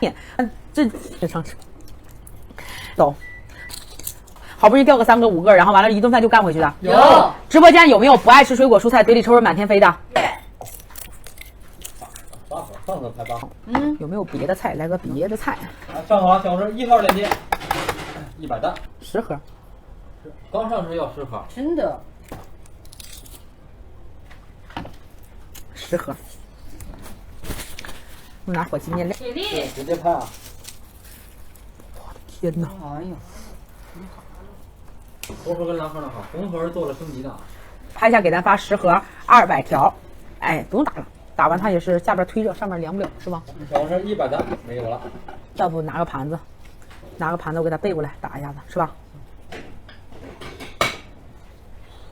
这这常吃，走。好不容易钓个三个五个，然后完了，一顿饭就干回去的。有直播间有没有不爱吃水果蔬菜，嘴里臭味满天飞的？八盒，上次才八盒。嗯，有没有别的菜？来个别的菜，啊，上好，小时一号链接，一百单，十盒。刚上车要十盒。真的，十盒。我拿火鸡面亮。给力！直接拍啊！我的天哪！哎呦，红盒跟蓝盒的好，红盒做了升级的啊。拍一下给咱发十盒二百条，哎，不用打了，打完它也是下边推热，上面凉不了，是吧？小时一百单没有了，要不拿个盘子，拿个盘子我给它背过来打一下子，是吧？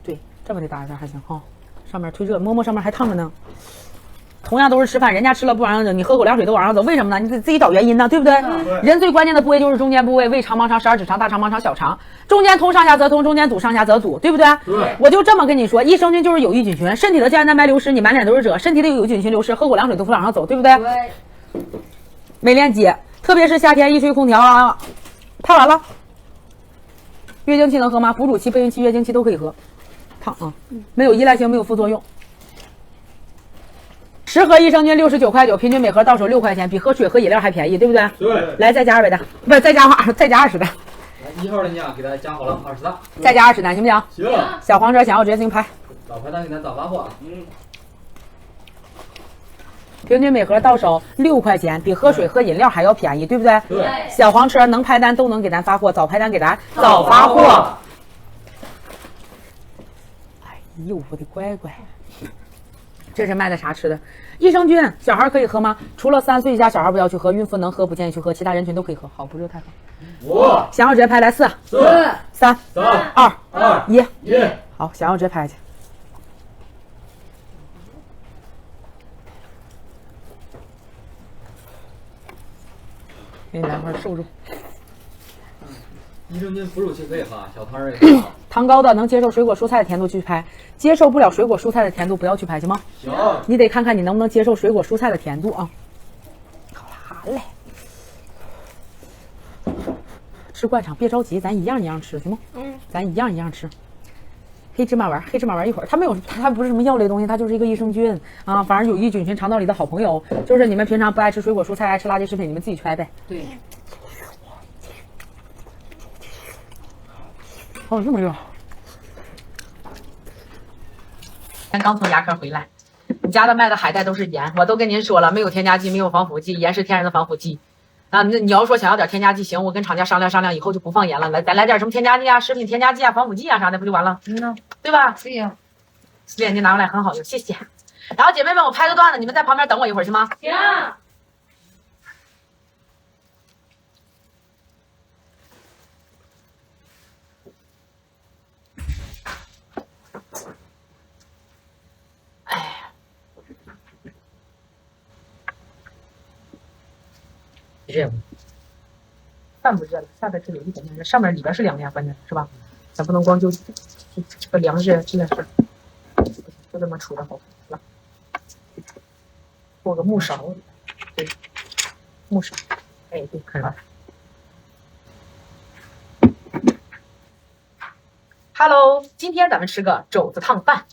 对，这么的打一下还行哈。上面推热，摸摸上面还烫着呢。同样都是吃饭，人家吃了不往上走，你喝口凉水都往上走，为什么呢？你得自己找原因呢，对不对？人最关键的部位就是中间部位，胃肠、盲肠、十二指肠、大肠、盲肠、小肠，中间通上下则通，中间堵上下则堵，对不对？对我就这么跟你说，益生菌就是有益菌群，身体的胶原蛋白流失，你满脸都是褶；身体的有益菌群流失，喝口凉水都不往上走，对不对？对，美莲姐，特别是夏天一吹空调啊，烫完了。月经期能喝吗？哺乳期、备孕期、月经期都可以喝，烫啊，没有依赖性，没有副作用。十盒益生菌六十九块九，平均每盒到手六块钱，比喝水喝饮料还便宜，对不对？对。来，再加二百单，不是再加二，再加二十单，来一号链接啊，给大家加好了二十单。再加二十单，行不行？行。小黄车想要直接进拍，早拍单给咱早发货啊。嗯。平均每盒到手六块钱，比喝水喝饮料还要便宜，对不对？对。小黄车能拍单都能给咱发货，早拍单给咱早发货。哎呦，我的乖乖！这是卖的啥吃的？益生菌，小孩可以喝吗？除了三岁以下小孩不要去喝，孕妇能喝，不建议去喝，其他人群都可以喝。好，不热太好。五、想要直接拍来四、四、三、三、二、二、一。一。好，想要直接拍去。给你来块瘦肉。益生菌哺乳期可以喝，小汤儿也可以喝。糖高的能接受水果蔬菜的甜度去拍，接受不了水果蔬菜的甜度不要去拍，行吗？行。你得看看你能不能接受水果蔬菜的甜度啊。好了，好嘞。吃灌肠别着急，咱一样一样吃，行吗？嗯。咱一样一样吃。黑芝麻丸，黑芝麻丸一会儿，它没有，它不是什么药类东西，它就是一个益生菌啊，反正有益菌群，肠道里的好朋友。就是你们平常不爱吃水果蔬菜，爱吃垃圾食品，你们自己去拍呗。对。哦，这么热！咱刚从牙科回来，你家的卖的海带都是盐，我都跟您说了，没有添加剂，没有防腐剂，盐是天然的防腐剂。啊，那你要说想要点添加剂，行，我跟厂家商量商量，以后就不放盐了，来，咱来点什么添加剂啊，食品添加剂啊，防腐剂啊啥的，不就完了？嗯呢，对吧？对呀。眼睛拿过来，很好用，谢谢。然后姐妹们，我拍个段子，你们在旁边等我一会儿，行吗？行。热？饭不热了，下边是有一点点热，上面里边是凉的呀，关键是吧？咱不能光就这个凉热这件事，就这么杵着好，是吧？过个木勺，对，木勺，哎，对，可以了。Hello，今天咱们吃个肘子烫饭。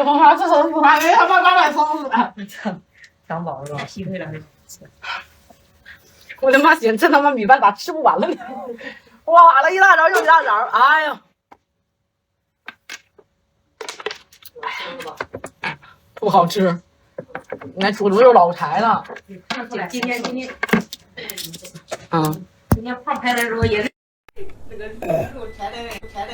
这他妈这手不还没他妈刚买松子，想饱了是吧？劈腿了。我他妈寻这他妈米饭咋吃不完了呢？哇了一大勺又一大勺，哎呀，不好吃。你看煮的又老柴了，今天今天嗯。今天胖拍的时候也是那个肉柴的柴的